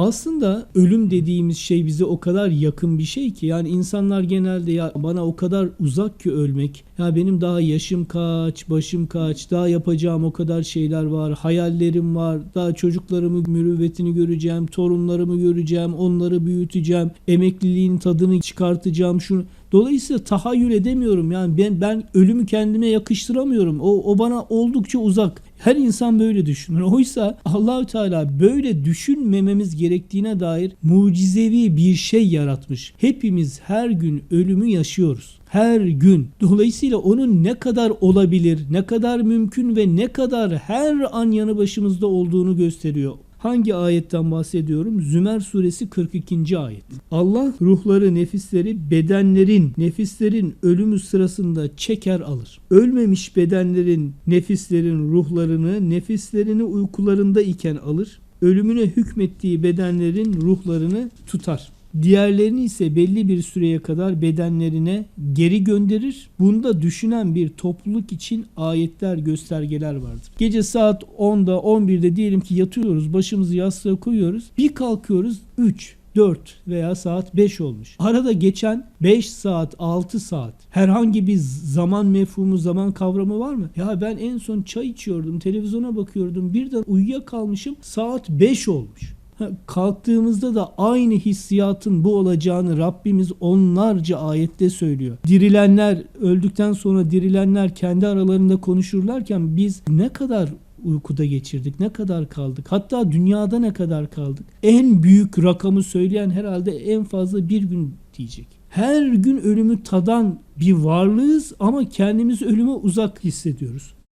Aslında ölüm dediğimiz şey bize o kadar yakın bir şey ki yani insanlar genelde ya bana o kadar uzak ki ölmek. Ya benim daha yaşım kaç, başım kaç, daha yapacağım o kadar şeyler var, hayallerim var. Daha çocuklarımı mürüvvetini göreceğim, torunlarımı göreceğim, onları büyüteceğim, emekliliğin tadını çıkartacağım şunu. Dolayısıyla tahayyül edemiyorum. Yani ben ben ölümü kendime yakıştıramıyorum. O o bana oldukça uzak. Her insan böyle düşünür. Oysa Allahü Teala böyle düşünmememiz gerektiğine dair mucizevi bir şey yaratmış. Hepimiz her gün ölümü yaşıyoruz. Her gün. Dolayısıyla onun ne kadar olabilir, ne kadar mümkün ve ne kadar her an yanı başımızda olduğunu gösteriyor. Hangi ayetten bahsediyorum? Zümer suresi 42. ayet. Allah ruhları, nefisleri bedenlerin, nefislerin ölümü sırasında çeker alır. Ölmemiş bedenlerin, nefislerin ruhlarını, nefislerini uykularında iken alır. Ölümüne hükmettiği bedenlerin ruhlarını tutar. Diğerlerini ise belli bir süreye kadar bedenlerine geri gönderir. Bunda düşünen bir topluluk için ayetler, göstergeler vardır. Gece saat 10'da, 11'de diyelim ki yatıyoruz, başımızı yastığa koyuyoruz. Bir kalkıyoruz 3, 4 veya saat 5 olmuş. Arada geçen 5 saat, 6 saat herhangi bir zaman mefhumu, zaman kavramı var mı? Ya ben en son çay içiyordum, televizyona bakıyordum, birden uyuyakalmışım, saat 5 olmuş. Kalktığımızda da aynı hissiyatın bu olacağını Rabbimiz onlarca ayette söylüyor. Dirilenler, öldükten sonra dirilenler kendi aralarında konuşurlarken biz ne kadar uykuda geçirdik, ne kadar kaldık, hatta dünyada ne kadar kaldık. En büyük rakamı söyleyen herhalde en fazla bir gün diyecek. Her gün ölümü tadan bir varlığız ama kendimizi ölüme uzak hissediyoruz.